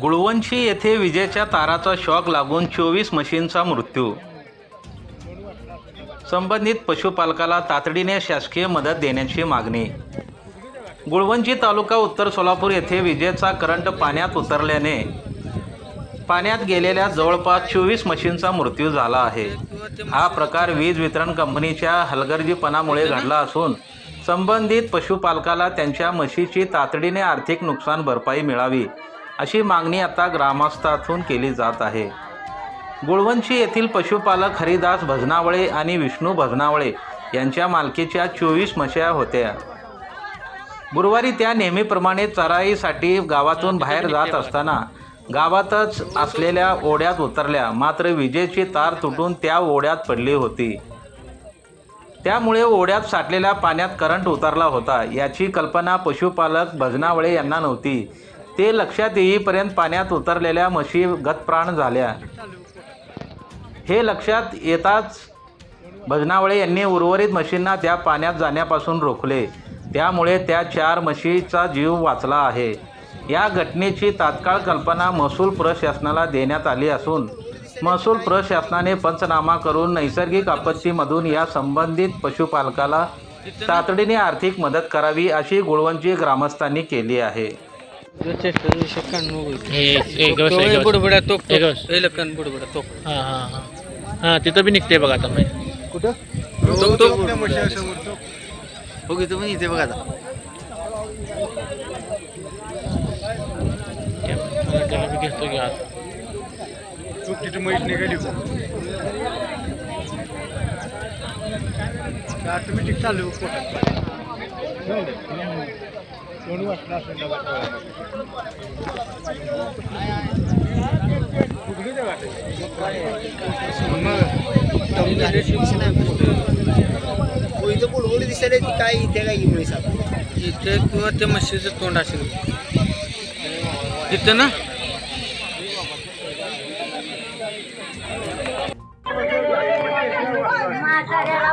गुळवंशी येथे विजेच्या ताराचा शॉक लागून चोवीस म्हशींचा मृत्यू. संबंधित पशुपालकाला तातडीने शासकीय मदत देण्याची मागणी. गुळवंची तालुका उत्तर सोलापूर येथे विजेचा करंट पाण्यात उतरल्याने पाण्यात गेलेल्या जवळपास चोवीस म्हशींचा मृत्यू झाला आहे. हा प्रकार वीज वितरण कंपनीच्या हलगर्जीपणामुळे घडला असून संबंधित पशुपालकाला त्यांच्या म्हशीची तातडीने आर्थिक नुकसान भरपाई मिळावी अशी मागणी आता ग्रामस्थातून केली जात आहे. गुळवंशी येथील पशुपालक हरिदास भजनावळे आणि विष्णू भजनावळे यांच्या मालकीच्या चोवीस मशया होत्या. गुरुवारी त्या नेहमीप्रमाणे चराईसाठी गावातून बाहेर जात असताना गावातच असलेल्या ओढ्यात उतरल्या मात्र विजेची तार तुटून त्या ओढ्यात पडली होती. त्यामुळे ओढ्यात साठलेल्या पाण्यात करंट उतरला होता याची कल्पना पशुपालक भजनावळे यांना नव्हती. ते लक्षात येईपर्यंत पाण्यात उतरलेल्या म्हशी गतप्राण झाल्या. हे लक्षात येताच भजनावळे यांनी उर्वरित म्हशींना त्या पाण्यात जाण्यापासून रोखले. त्यामुळे त्या चार म्हशीचा जीव वाचला आहे. या घटनेची तात्काळ कल्पना महसूल प्रशासनाला देण्यात आली असून महसूल प्रशासनाने पंचनामा करून नैसर्गिक आपत्तीमधून या संबंधित पशुपालकाला तातडीने आर्थिक मदत करावी अशी गुळवंची ग्रामस्थांनी केली आहे. तो लक्कन बुडबुड्या तो हां हां हां हां तिथं बी निघते बघा आता कुठं तो पण इथे बघा आता त्याला बी घेतो की आत ऑटोमॅटिक चालू कोणी वाटलं असेल इथं काय इथे काय इथे इथे किंवा त्या म्हशीचं तोंड असेल. तिथं ना? म्हाताऱ्याला